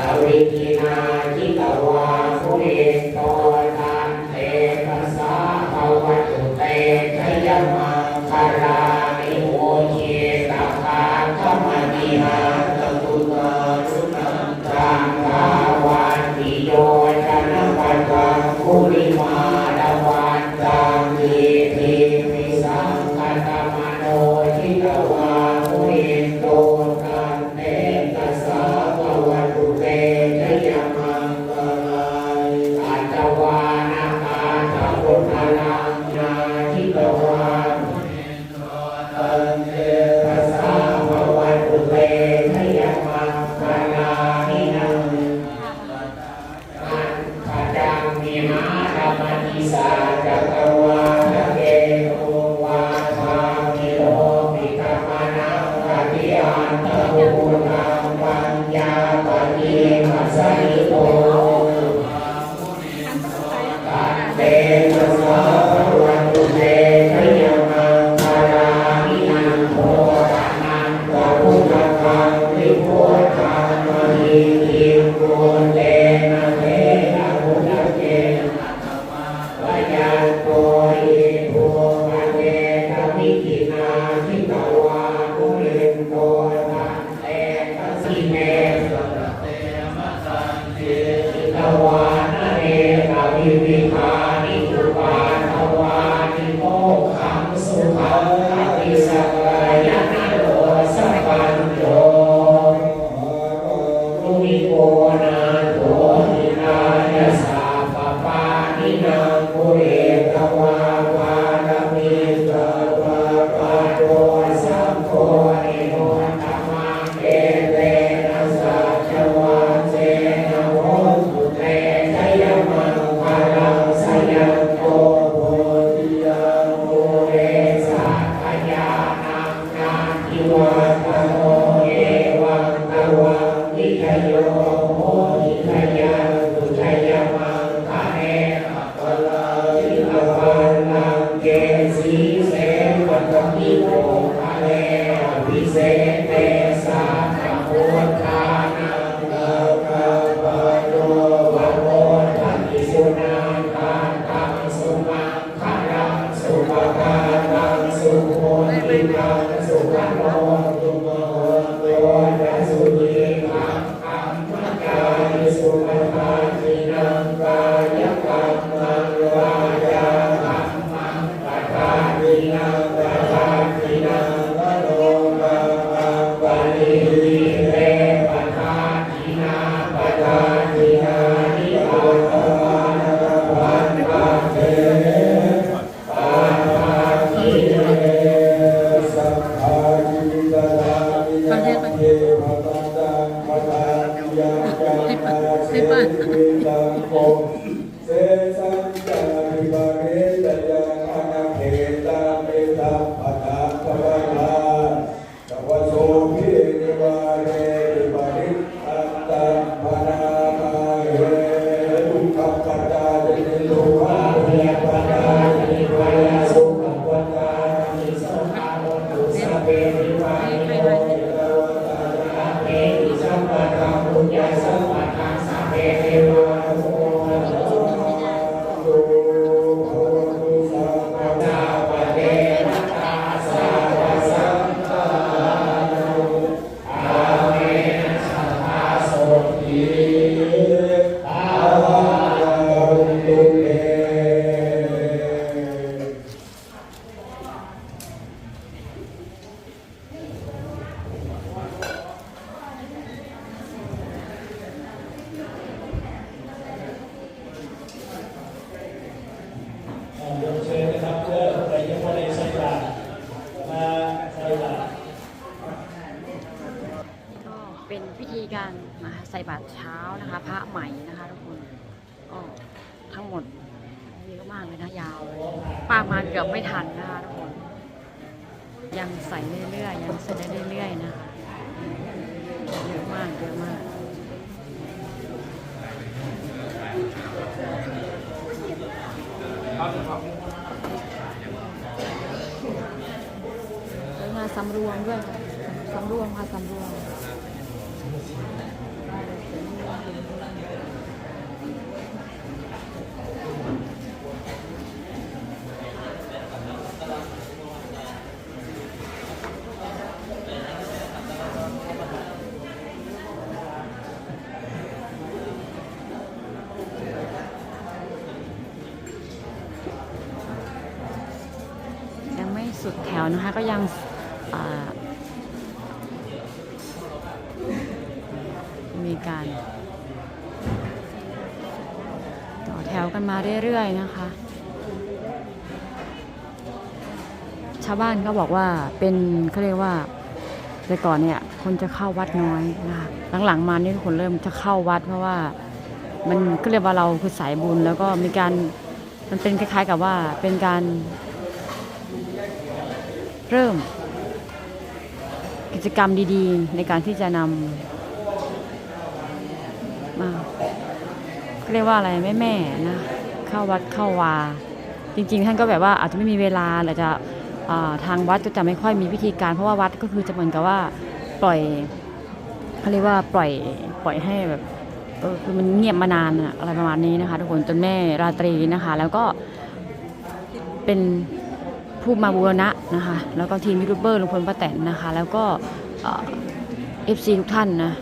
อวิจิาจิตวาคุเอโตตันเตปัสสะภวตุเตชยมัคารา one. การใส่บาตรเช้านะคะพระใหม่นะคะทุกคนก็ทั้งหมดเยอะมากเลยนะยาวป้ามาเกือบไม่ทันนะคะทุกคนยังใส่เรื่อยๆยังใส่ได้เรื่อยๆนะเยอะมากเยอะมากมาสำรวมด้วยสำรวมค่ะสำรวม สุดแถวนะคะก็ยัง การต่อแถวกันมาเรื่อยๆนะคะ ชาวบ้านก็บอกว่าเป็นเขาเรียกว่าแต่ก่อนเนี่ยคนจะเข้าวัดน้อยนะคะหลังๆมานี่ทุกคนเริ่มจะเข้าวัดเพราะว่ามันก็เรียกว่าเราคือสายบุญแล้วก็มีการมันเป็นคล้ายๆกับว่าเป็นการเริ่มกิจกรรมดีๆ ในการที่จะนำ มาเขาเรียกว่าอะไรแม่แม่นะเข้าวัดเข้าวา จริง ๆ ท่านก็แบบว่าอาจจะไม่มีเวลาหรือจะอทางวัดก็จะไม่ค่อยมีพิธีการ เพราะว่าวัดก็คือจะเหมือนกับว่าปล่อยเขาเรียกว่าปล่อยปล่อยให้แบบเออคือมันเงียบมานานอะอะไรประมาณนี้นะคะ ทุกคนจนแม่ราตรีนะคะ แล้วก็เป็นผู้มาบูรณะนะคะ แล้วก็ทีมยูทูบเบอร์ลุงพลป้าแตนนะคะ แล้วก็เอฟซีทุกท่านนะ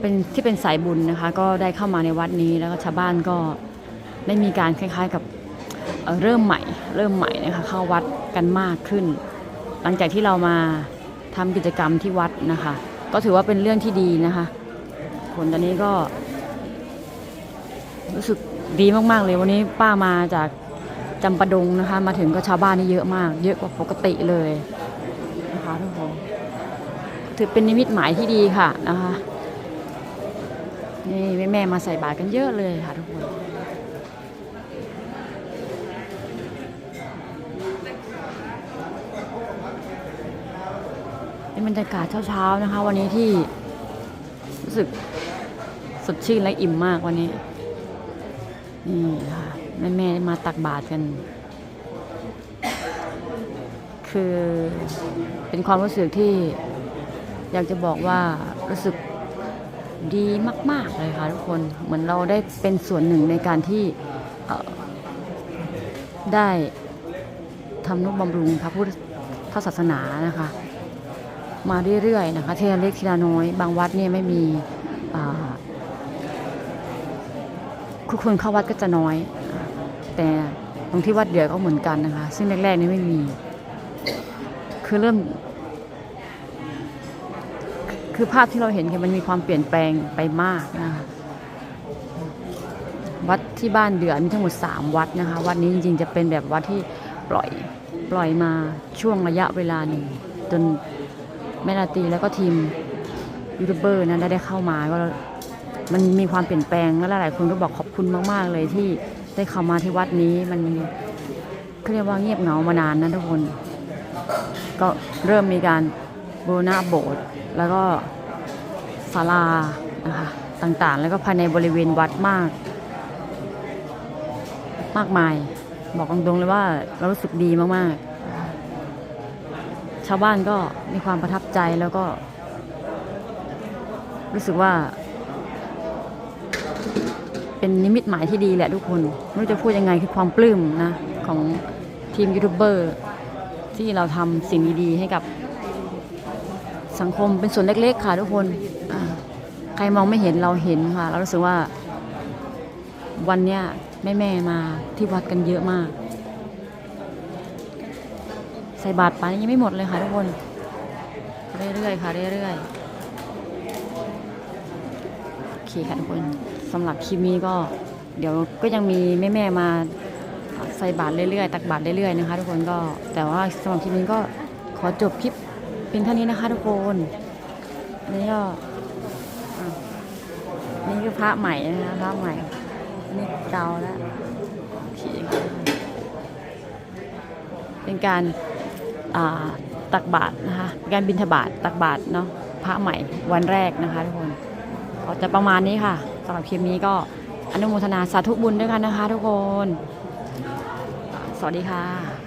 เป็นที่เป็นสายบุญนะคะ ก็ได้เข้ามาในวัดนี้แล้วก็ชาวบ้านก็ได้มีการคล้าย ๆกับเเริ่มใหม่ เริ่มใหม่นะคะเข้าวัดกันมากขึ้น หลังจากที่เรามาทำกิจกรรมที่วัดนะคะ ก็ถือว่าเป็นเรื่องที่ดีนะคะผลตอนนี้ก็ รู้สึกดีมากๆเลยวันนี้ป้ามาจากจำปาดงนะคะ มาถึงก็ชาวบ้านนี่เยอะมาก เยอะกว่าปกติเลยนะคะทุกคนถือเป็นนิมิตหมายที่ดีค่ะนะคะ นี่แม่แม่มาใส่บาตรกันเยอะเลยค่ะทุกคนเป็นบรรยากาศเช้าๆนะคะ วันนี้ที่รู้สึกสดชื่นและอิ่มมากวันนี้ นี่ค่ะแม่แม่ๆมาตักบาตรกัน คือเป็นความรู้สึกที่อยากจะบอกว่ารู้สึก ดีมาก ๆ เลยค่ะทุกคนเหมือนเราได้เป็นส่วนหนึ่งในการที่ได้ทำนุบำรุงพระพุทธศาสนานะคะ มาเรื่อยๆนะคะทีละเล็กทีละน้อย บางวัดเนี่ยไม่มีคือคนเข้าวัดก็จะน้อย แต่บางที่วัดเดียวก็เหมือนกันนะคะ ซึ่งแรกๆนี่ไม่มี คือเริ่ม คือภาพที่เราเห็นคือมันมีความเปลี่ยนแปลงไปมากนะคะวัดที่บ้านเดือมีทั้งหมด 3 วัดนะคะ วัดนี้จริงๆจะเป็นแบบวัดที่ปล่อยปล่อยมาช่วงระยะเวลาหนึ่งจนแม่ราตรีแล้วก็ทีมยูทูบเบอร์นั้นได้เข้ามาก็มันมีความเปลี่ยนแปลงแล้วหลายๆคนก็บอกขอบคุณมาก ๆ เลยที่ได้เข้ามาที่วัดนี้มันเขาเรียกว่าเงียบเหงามานานนะทุกคน ก็เริ่มมีการ บูรณะโบสถ์แล้วก็ศาลานะคะต่างๆ แล้วก็ภายในบริเวณวัดมาก มากมาย บอกตรงๆเลยว่าเรารู้สึกดีมากๆ ชาวบ้านก็มีความประทับใจแล้วก็ รู้สึกว่า เป็นนิมิตหมายที่ดีแหละทุกคนไม่รู้จะพูดยังไงคือความปลื้มนะ ของทีมยูทูบเบอร์ที่เราทำสิ่งดีๆให้กับ สังคมเป็นส่วนเล็กๆค่ะทุกคนใครมองไม่เห็นเราเห็นค่ะ เรารู้สึกว่า วันเนี้ยแม่ๆมาที่วัดกันเยอะมาก ใส่บาตรไปยังไม่หมดเลยค่ะทุกคน เรื่อยๆค่ะเรื่อยๆโอเคค่ะทุกคนสำหรับคลิปนี้ก็ เดี๋ยวก็ยังมีแม่ๆมาใส่บาตรเรื่อยๆตักบาตรเรื่อยๆนะคะ ทุกคนก็แต่ว่าสำหรับคลิปนี้ก็ขอจบคลิป เพียงเท่านี้นะคะทุกคนนี่ก็นี่คือพระใหม่นะคะพระใหม่นี่เก่าแล้วโอเคค่ะเป็นการตักบาตรนะคะเป็นการบิณฑบาตตักบาตรเนาะพระใหม่วันแรกนะคะทุกคนก็จะประมาณนี้ค่ะสำหรับคลิปนี้ก็อนุโมทนาสาธุบุญด้วยกันนะคะ ทุกคน สวัสดีค่ะ